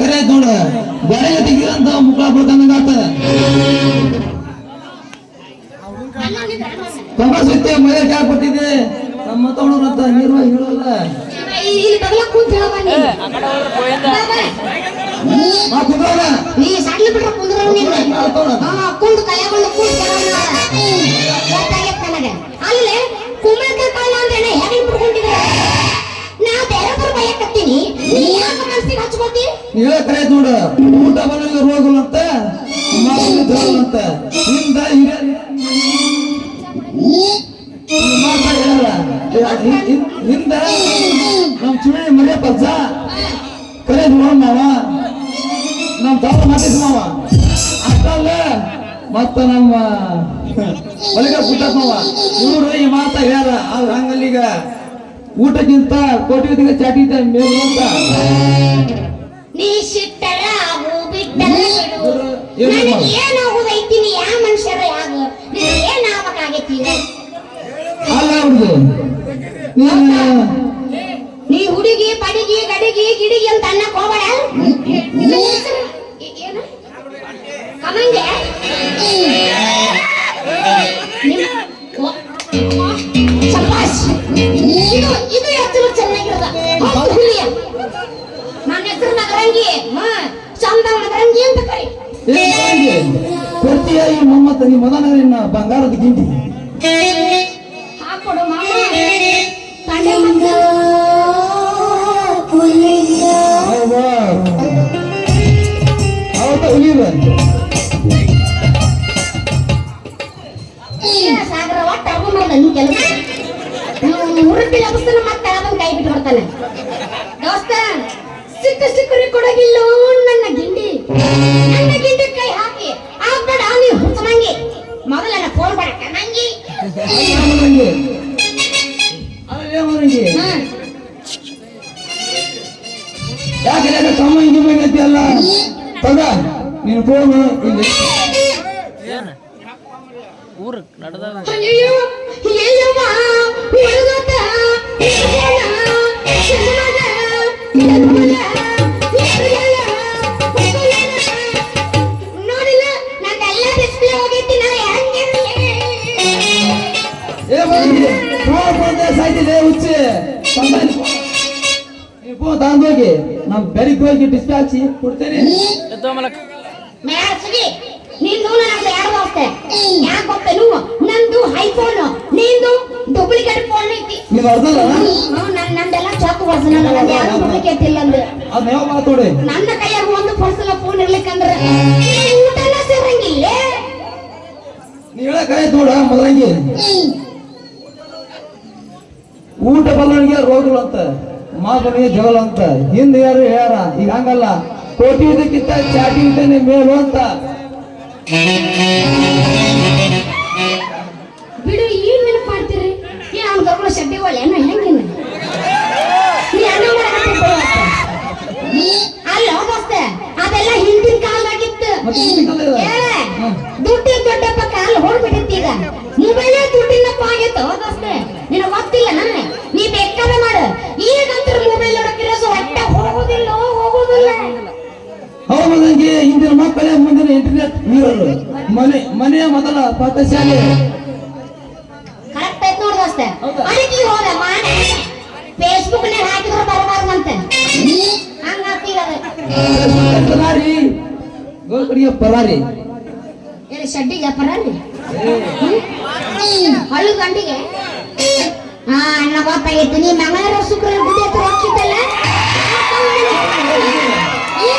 ಕರೆ ಐತ್ ನೋಡ ಬೆಳಗ್ಗೆ ತೆಗಿರಂತ ಮುಖ ತುಂಬ ಸುತ್ತಿ ಮಳೆ ಕ್ಯಾಕ್ ಕೊಟ್ಟಿದ್ದೆ ನಮ್ಮ ತಗೊಂಡ್ರಂತ ನೀರು ಹೇಳಲ್ಲ. ಕುದ್ರಲ್ಲ ನೀ ಸಣ್ಣ ಬಿಟ್ರೆ ಕುಂದ್ರ ನೀನು. ಹಾ ಕುಂದು ಕೈಯಾಗೊಂಡು ಕುಂದು ಗೊತ್ತಾಗೈತೆ ನನಗೆ. ಅಲ್ಲೇ ಕುಂಬಳಕಾಯಿ ಕಾಳ ಅಂದ್ರೆ ಹೆಂಗ್ ಬಿಟ್ಕೊಂಡಿದ್ದಾರೆ ನಾ ಬೇರೆ ಬಯಕತ್ತೀನಿ ನೀ ಹೇಳ ಕರೆ ನೋಡ. ಊಟ ರೋಗಗಳಂತ ಮಾವಿನ ಅಂತ ಹಿಂದ ಹಿಂದ ನಮ್ ಚುಳಿ ಮನೆ ಪಜ್ಜ. ಕರೆ ನೋಡ ಮಾವ. ನಮ್ ತಾವ ಮಾತಿಸ್ ಮಾವ. ಅಷ್ಟಲ್ಲ ಮತ್ತ ನಮ್ಮ ಒಳಗ ಪುಟ್ಟಪ್ಪ ಇವ್ರು ಈ ಮಾತ ಹೇಳ್ಯಾರ. ಆದ್ರ ಹಂಗಲ್ಲೀಗ ಊಟಕ್ಕಿಂತ ಕೋಟಿ ಮೇಲು ಅಂತ ನೀ ಸಿಟ್ಟರ ಆಗು ಬಿಡು. ಏನು ನನಗೆ ಮಾಡು? ಏನಾಗುದೈತಿ ನೀ ಯಾವ ಮನುಷ್ಯರ ಯಾಗ ನಿನಗೆ ಏನು ನೀನು ನೀ ಹುಡುಗಿ ಪಡಿಗಿ ಗಡಿಗಿ ಗಿಡಿಗಿ ಅಂತ ಅನ್ನಕ್ ಹೋಗ್ಬೇಡ ಏನು? ಕಮಂಗೆ? ನಿಮ್ಮ- ಚಂದ ನಗರಂಗಿ ಅಂತ ಕರಿ ಕೊಡ್ತೀಯ ಈ ಮದನಗರಿನ ಬಂಗಾರದ ಗಿಂಡಿ ಕೆಲಸ. ಮುರುಟಿ ಲಬಸ್ತನ ಮತ್ತೆ ಅದನ್ನ ಕೈ ಬಿಟ್ಟು ಬರ್ತಾನೆ ದೋಸ್ತ ಸಿಕ್ಕ ಸಿಕ್ಕರಿ ಕೊಡಗಿಲ್ಲ ನನ್ನ ಗಿಂಡಿ. ನನ್ನ ಗಿಂಡಿ ಕೈ ಹಾಕಿ ಆಗ್ಬೇಡ ನೀವು ಹುಚ್ಚಮಂಗಿ. ಮೊದಲ ಫೋನ್ ಮಾಡಕ್ಕ ನಂಗಿ ಯಾಕೆ ತಮ್ಮ ಬೇಕೈತಿ ಅಲ್ಲ ತಗ ನೀನು ಫೋನ್ ಇಲ್ಲಿ. ನಡೆದಾಗ ನೀನು ಫೋನ್ ತಗೊಂಡೋಗಿ ನಾವು ಬೆಳಿಗ್ಗೆ ಹೋಗಿ ಡಿಸ್ಪ್ಲೇ ಕೊಡ್ತೇನೆ ಎತ್ತೋ ಮಲಕ್ ಮ್ಯಾಡ್ಸ್ಗಿ ನಿಂದು ನಂದು ಯಾರು ಅಷ್ಟೇ ಯಾಕೆ ಗೊತ್ತೇನು ನಂದು ಐಫೋನ್ ನಿಂದು ಡೂಪ್ಲಿಕೇಟ್ ಫೋನ್ ಐತಿ. ಅರ್ಧಲ್ಲ? ನಂದೆಲ್ಲ ನಂದು ಯಾರು ಡೂಪ್ಲಿಕೇಟ್ ಇಲ್ಲ ಅಂದ್ರೆ ಅದನ್ನ ಯಾವ ಮಾತೋಡಿ ನನ್ನ ಕೈಯಾಗ ಒಂದು ಪರ್ಸಲ ಫೋನ್ ಇರ್ಲಿಕ್ಕಂದ್ರ. ಊಟನ ಸೇರಂಗಿಲ್ಲ ನೀ ಹೇಳಕ್ಕಾಯ್ತು ನೋಡ ಮದರಂಗಿ. ಊಟ ಬಲ್ಲವನಿಗೆ ರೋಗಗಳು ಅಂತ. ಮಾತನಿಗೆ ಜಗಳ ಅಂತ. ಹಿಂದೆ ಯಾರು ಹೇಳ ಈಗ ಹಂಗಲ್ಲ. ಕೋಟಿ ಇದಕ್ಕಿಂತ ಚಾಟಿ ಇದ್ದೇನೆ ಮೇಲು ಅಂತ. ಇಂಟರ್ನೆಟ್ ನೀರರು ಮನೆ ಮನೆಯ ಮೊದಲ ಪಾಠಶಾಲೆ. ಕರೆಕ್ಟ್ ಐತ್ ನೋಡ್ ದೋಸ್ತ. ಹೌದಾ? ಅದಕ್ಕೆ ಹೋದ ಮಾಡಿ ಫೇಸ್ಬುಕ್ ಹಾಕಿದ್ರೆ ಬರಬಾರ್ದಂತೆ. ಹಂಗ ಪರಾರಿ. ಗೋಕಡಿಗೆ ಪರಾರಿ. ಶಡ್ಡಿಗೆ ಪರಲ್ಲಿ ಹಳ್ಳು ಗಂಡಿಗೆ? ಹಾ ಅಣ್ಣ ಗೊತ್ತಾಗೈತಿ ನೀ ಮಂಗಳವಾರ ಶುಕ್ರವಾರ ಗುಡಿ ಹತ್ರ ಹೋಗ್ತಿದ್ದಲ್ಲ? ಈಗ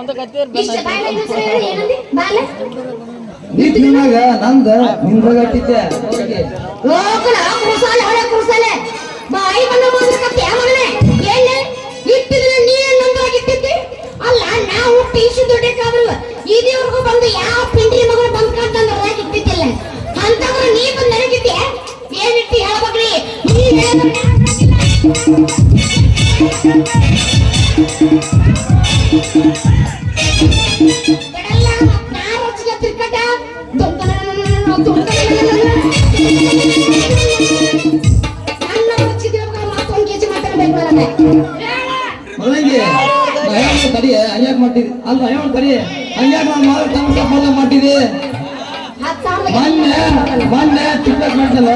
ಒಂದು ಗತಿ ನಿನ್ನಾಗ ನಂದ ನಿಂದ್ರಾಗ ಹಟ್ಟಿದ್ದೆ ಹೋಗಣ ಬಾಯಿ ಬಂದ ಅಲ್ಲ ಇದೇವರೆಗೂ ಬಂದು ಯಾವ ಪಿಂಡಿ ಮಗನ ಬಂದ್ ಕಾಂತಂದ್ರೆ ರಾಗಿ ಇಟ್ಟಿದ್ದಿಲ್ಲ. ಅಂತಂದ್ರೆ ನೀ ಬಂದು ನನಗಿದ್ದೆ? ಏನಿಟ್ಟು ನೀ ಮೊದಲಿಗೆ ಹಂಗ್ಯಾಕ್ ಮಾಡ್ತಿದ್ದಿ ಅಲ್ಲ ಅಯ್ಯೋ ತಡಿ ಹಂಗ್ಯಾಕ್ ನಾನು ಮಾಡಿ ತಮ್ಮ ಟಿಕ್ಟಾಕ್ ಮಾಡ್ತಲ್ಲ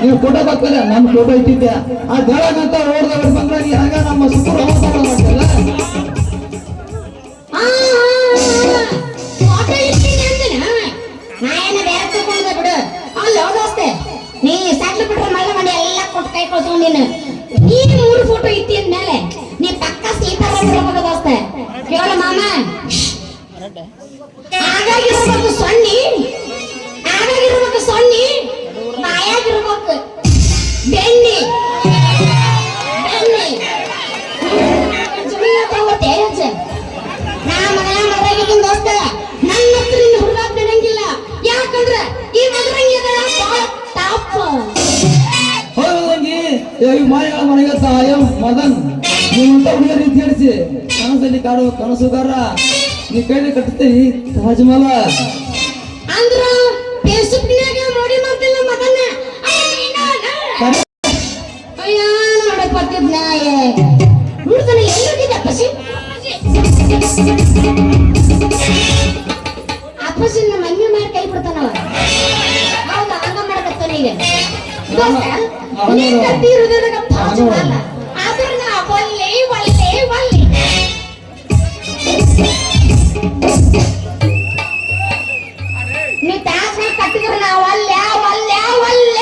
ನೀವು ಫೋಟೋ ಬರ್ತಾರೆ ನಮ್ಮ ಫೋಟೋ ಇಟ್ಟಿದ್ದೆ. ಆ ದೇಳಗಂತ ಓಡ್ದ ಓಡ್ ಬಂದ್ರೆ ಹಂಗ ನಮ್ಮ ಸುತ್ತೂರು ಅವತಾರ ನೀ ಮೂರು ಫೋಟೋ ಇಟ್ಟಿ ಅಂದ್ಮೇಲೆ ನೀ ಪಕ್ಕ ಸೀತಾರಾಮ ಬಿಡ್ಬೇಕು ದೋಸ್ತೆ. ಕೇಳ ಮಾಮ. ಆಗಾಗಿರ್ಬೇಕು ಸೊನ್ನಿ. ಆಗಾಗಿರ್ಬೇಕು ಸೊನ್ನಿ. ಬಾಯಾಗಿರ್ಬೇಕು. ಬೆಣ್ಣಿ ಹೋಗಿ ಈ ಮಾಯ ಮನೆಗೆ ತಾಯ ಮದನ್ ನೀವಂತ ಹುಡುಗ ರೀತಿ ಹೇಳಿಸಿ ಕನಸಲ್ಲಿ ಕಾಡು ಕನಸುಗಾರ. ನೀ ಕೈಲಿ ಕಟ್ತೀನಿ ತಾಜ್ ಮಲ ಅಂದ್ರ ಫೇಸ್ಬುಕ್ನ್ಯಾಗ ನೋಡಿ ಮಾಡ್ತಿಲ್ಲ ಮಗನ. ಅಯ್ಯ ನೋಡಕ್ ಬರ್ತಿದ್ನ ಹುಡುಗನ ಎಲ್ಲಿದ್ದ ಅಪ್ಪಸಿ ಅಪ್ಪಸಿ ನಮ್ಮ ಮಮ್ಮಿ ಮಾಡಿ ಕೈ ಬಿಡ್ತಾನವ. ಹೌದಾ ಹಂಗ ಮಾಡಕತ್ತಾನ ಈಗ. ದೋಸ್ತ? ನೀ ಕತ್ತಿ ಹೃದಯದಾಗ ಪಾಚು ಮಾಡಲ್ಲ